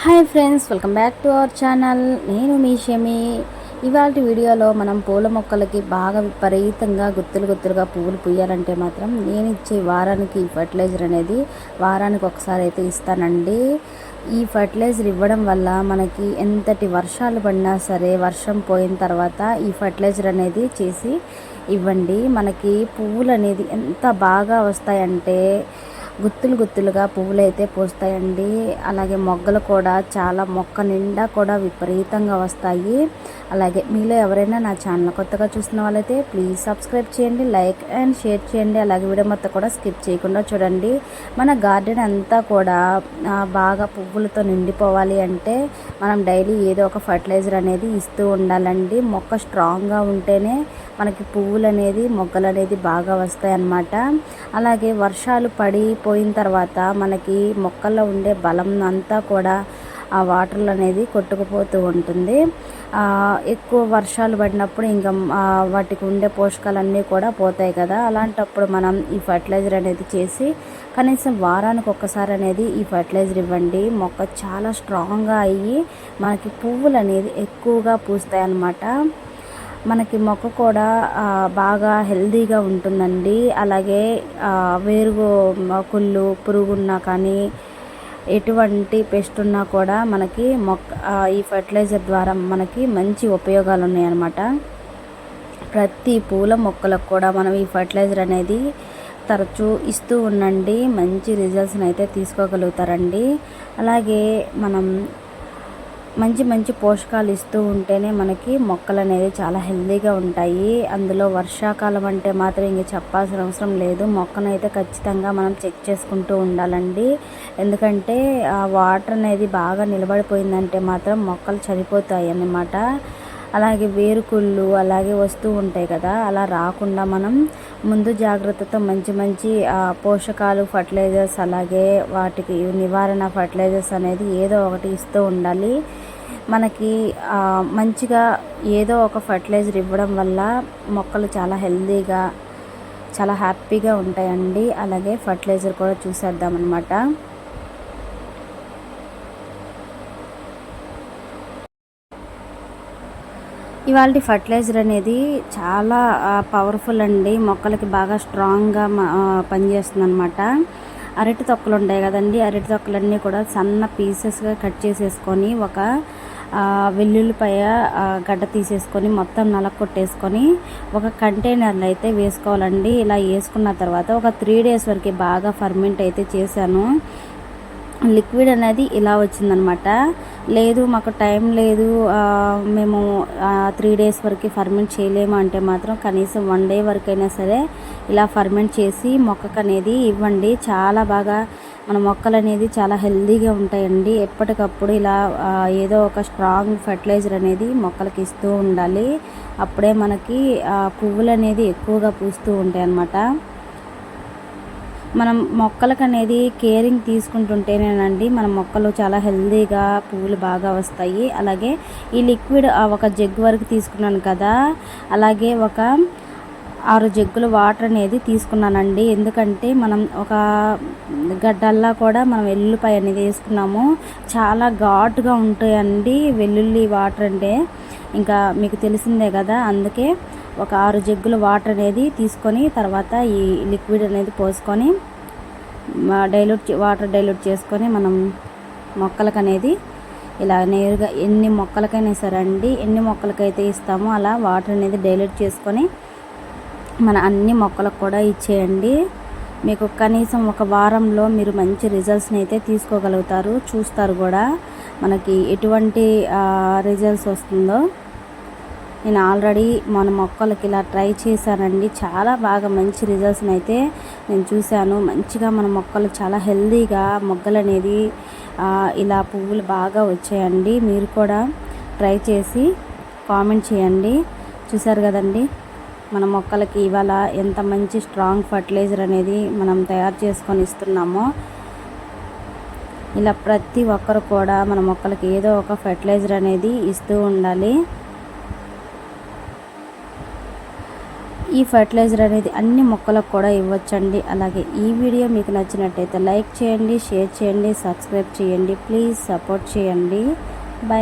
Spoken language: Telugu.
Hi friends welcome back to our channel. నేను మీ షమి. ఇవాళ వీడియోలో మనం పూల మొక్కలకి బాగా విపరీతంగా గుత్తులు గుత్తులుగా పువ్వులు పూయాలంటే మాత్రం నేను ఇచ్చే వారానికి ఈ ఫర్టిలైజర్ అనేది వారానికి ఒకసారి అయితే ఇస్తానండి. ఈ ఫర్టిలైజర్ ఇవ్వడం వల్ల మనకి ఎంతటి వర్షాలు పడినా సరే వర్షం పోయిన తర్వాత ఈ ఫర్టిలైజర్ అనేది చేసి ఇవ్వండి. మనకి పువ్వులు అనేది ఎంత బాగా వస్తాయంటే గుత్తులు గుత్తులుగా పువ్వులు అయితే పూస్తాయండి. అలాగే మొగ్గలు కూడా చాలా మొక్క నిండా కూడా విపరీతంగా వస్తాయి. అలాగే మీలో ఎవరైనా నా ఛానల్ కొత్తగా చూసిన వాళ్ళైతే ప్లీజ్ సబ్స్క్రైబ్ చేయండి లైక్ అండ్ షేర్ చేయండి. అలాగే వీడియో మొత్తం కూడా స్కిప్ చేయకుండా చూడండి. మన గార్డెన్ అంతా కూడా బాగా పువ్వులతో నిండిపోవాలి అంటే మనం డైలీ ఏదో ఒక ఫర్టిలైజర్ అనేది ఇస్తూ ఉండాలండి. మొక్క స్ట్రాంగ్గా ఉంటేనే మనకి పువ్వులు అనేది మొగ్గలు అనేది బాగా వస్తాయి అన్నమాట అలాగే వర్షాలు పడి పోయిన తర్వాత మనకి మొక్కల్లో ఉండే బలం అంతా కూడా ఆ వాటర్లు అనేది కొట్టుకుపోతూ ఉంటుంది. ఎక్కువ వర్షాలు పడినప్పుడు ఇంకా వాటికి ఉండే పోషకాలన్నీ కూడా పోతాయి కదా. అలాంటప్పుడు మనం ఈ ఫర్టిలైజర్ అనేది చేసి కనీసం వారానికి ఒక్కసారి అనేది ఈ ఫర్టిలైజర్ ఇవ్వండి. మొక్క చాలా స్ట్రాంగ్గా అయ్యి మనకి పువ్వులు అనేది ఎక్కువగా పూస్తాయి అన్నమాట మనకి మొక్క కూడా బాగా హెల్దీగా ఉంటుందండి. అలాగే వేరుగు కుళ్ళు పురుగున్నా కానీ ఎటువంటి పెస్ట్ ఉన్నా కూడా మనకి మొక్క ఈ ఫర్టిలైజర్ ద్వారా మనకి మంచి ఉపయోగాలు ఉన్నాయన్నమాట ప్రతి పూల మొక్కలకు కూడా మనం ఈ ఫర్టిలైజర్ అనేది తరచూ ఇస్తూ ఉండండి. మంచి రిజల్ట్స్ని అయితే తీసుకోగలుగుతారండి. అలాగే మనం మంచి మంచి పోషకాలు ఇస్తూ ఉంటేనే మనకి మొక్కలు అనేది చాలా హెల్తీగా ఉంటాయి. అందులో వర్షాకాలం అంటే మాత్రం ఇంక చెప్పాల్సిన అవసరం లేదు. మొక్కను అయితే ఖచ్చితంగా మనం చెక్ చేసుకుంటూ ఉండాలండి. ఎందుకంటే ఆ వాటర్ అనేది బాగా నిలబడిపోయిందంటే మాత్రం మొక్కలు చనిపోతాయి అన్నమాట. అలాగే వేరుకుళ్ళు అలాగే వస్తూ ఉంటాయి కదా. అలా రాకుండా మనం ముందు జాగ్రత్తతో మంచి మంచి పోషకాలు ఫర్టిలైజర్స్ అలాగే వాటికి నివారణ ఫర్టిలైజర్స్ అనేది ఏదో ఒకటి ఇస్తూ ఉండాలి. మనకి మంచిగా ఏదో ఒక ఫర్టిలైజర్ ఇవ్వడం వల్ల మొక్కలు చాలా హెల్తీగా చాలా హ్యాపీగా ఉంటాయండి. అలాగే ఫర్టిలైజర్ కూడా చూసేద్దామన్నమాట. ఇవాళ ఫర్టిలైజర్ అనేది చాలా పవర్ఫుల్ అండి. మొక్కలకి బాగా స్ట్రాంగ్గా పనిచేస్తుంది అనమాట అరటి తొక్కలు ఉంటాయి కదండి. అరటి తొక్కలన్నీ కూడా సన్న పీసెస్గా కట్ చేసేసుకొని ఒక వెల్లుల్లిపాయ గడ్డ తీసేసుకొని మొత్తం నలకొట్టేసుకొని ఒక కంటైనర్లో అయితే వేసుకోవాలండి. ఇలా వేసుకున్న తర్వాత ఒక త్రీ డేస్ వరకు బాగా ఫర్మెంట్ అయితే చేశాను. లిక్విడ్ అనేది ఇలా వచ్చిందనమాట. లేదు మాకు టైం లేదు మేము త్రీ డేస్ వరకు ఫర్మెంట్ చేయలేము అంటే మాత్రం కనీసం వన్ డే వరకైనా సరే ఇలా ఫర్మెంట్ చేసి మొక్కకు అనేది ఇవ్వండి. చాలా బాగా మన మొక్కలు అనేది చాలా హెల్దీగా ఉంటాయండి. ఎప్పటికప్పుడు ఇలా ఏదో ఒక స్ట్రాంగ్ ఫర్టిలైజర్ అనేది మొక్కలకి ఇస్తూ ఉండాలి. అప్పుడే మనకి పువ్వులు అనేది ఎక్కువగా పూస్తూ ఉంటాయి అన్నమాట మనం మొక్కలకు అనేది కేరింగ్ తీసుకుంటుంటేనేనండి మన మొక్కలు చాలా హెల్తీగా పువ్వులు బాగా వస్తాయి. అలాగే ఈ లిక్విడ్ ఒక జగ్ వరకు తీసుకున్నాను కదా అలాగే ఒక ఆరు జగ్గులు వాటర్ అనేది తీసుకున్నానండి. ఎందుకంటే మనం ఒక గడ్డల్లా కూడా మనం వెల్లుల్లిపాయ అనేది వేసుకున్నాము. చాలా ఘాటుగా ఉంటాయండి వెల్లుల్లి వాటర్ అంటే. ఇంకా మీకు తెలిసిందే కదా అందుకే ఒక ఆరు జగ్గులు వాటర్ అనేది తీసుకొని తర్వాత ఈ లిక్విడ్ అనేది పోసుకొని డైల్యూట్ వాటర్ డైల్యూట్ చేసుకొని మనం మొక్కలకు అనేది ఇలా నేరుగా ఎన్ని మొక్కలకైనా సరే అండి ఎన్ని మొక్కలకైతే ఇస్తామో అలా వాటర్ అనేది డైల్యూట్ చేసుకొని మన అన్ని మొక్కలకు కూడా ఇచ్చేయండి. మీకు కనీసం ఒక వారంలో మీరు మంచి రిజల్ట్స్ని అయితే తీసుకోగలుగుతారు చూస్తారు కూడా మనకి ఎటువంటి రిజల్ట్స్ వస్తుందో. నేను ఆల్రెడీ మన మొక్కలకి ఇలా ట్రై చేశానండి. చాలా బాగా మంచి రిజల్ట్స్ని అయితే నేను చూశాను. మంచిగా మన మొక్కలు చాలా హెల్తీగా మొగ్గలు అనేది ఇలా పువ్వులు బాగా వచ్చాయండి. మీరు కూడా ట్రై చేసి కామెంట్ చేయండి. చూసారు కదండి? మన మొక్కలకి ఇవాళ ఎంత మంచి స్ట్రాంగ్ ఫర్టిలైజర్ అనేది మనం తయారు చేసుకొని ఇస్తున్నామో. ఇలా ప్రతి ఒక్కరు కూడా మన మొక్కలకి ఏదో ఒక ఫర్టిలైజర్ అనేది ఇస్తూ ఉండాలి. ఈ ఫర్టిలైజర్ అనేది అన్ని మొక్కలకు కూడా ఇవ్వచ్చండి. అలాగే ఈ వీడియో మీకు నచ్చినట్టయితే లైక్ చేయండి షేర్ చేయండి సబ్స్క్రైబ్ చేయండి. ప్లీజ్ సపోర్ట్ చేయండి. బై